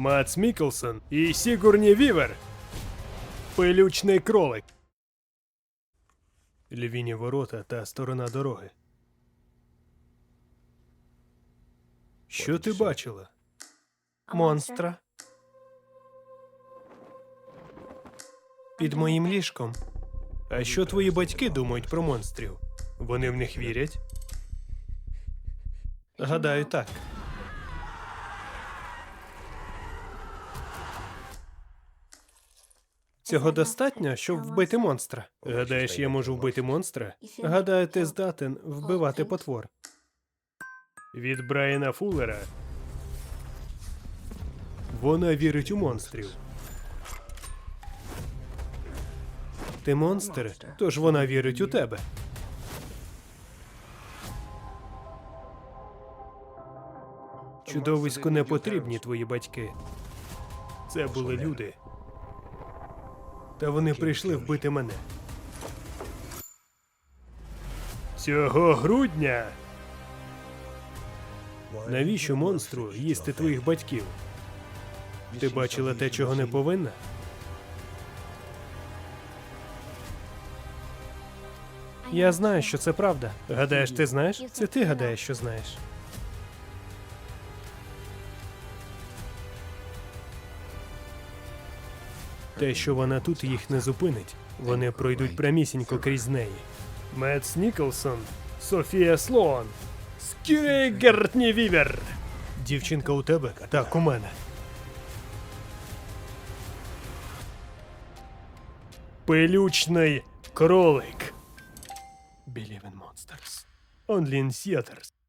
Мац Мікелсон і Сігурні Вівер. Пилючний кролик. Львіні ворота та сторона дороги. Що ти бачила? Монстра. Під моїм ліжком. А що твої батьки думають про монстрів? Вони в них вірять? Гадаю, так. Цього достатньо, щоб вбити монстра. Гадаєш, я можу вбити монстра? Гадаю, ти здатен вбивати потвор. Від Брайана Фуллера. Вона вірить у монстрів. Ти монстр, тож вона вірить у тебе. Чудовиську не потрібні твої батьки. Це були люди. Та вони прийшли вбити мене. Цього грудня. Навіщо монстру їсти твоїх батьків? Ти бачила те, чого не повинна? Я знаю, що це правда. Гадаєш, ти знаєш? Це ти гадаєш, що знаєш. Те, що вона тут їх не зупинить, вони пройдуть прямісінько крізь неї. Мец Ніколсон, Софія Слоан, Скюрей Вівер. Дівчинка у тебе? Так, у мене. Пилючний кролик. Monsters. Only in theaters.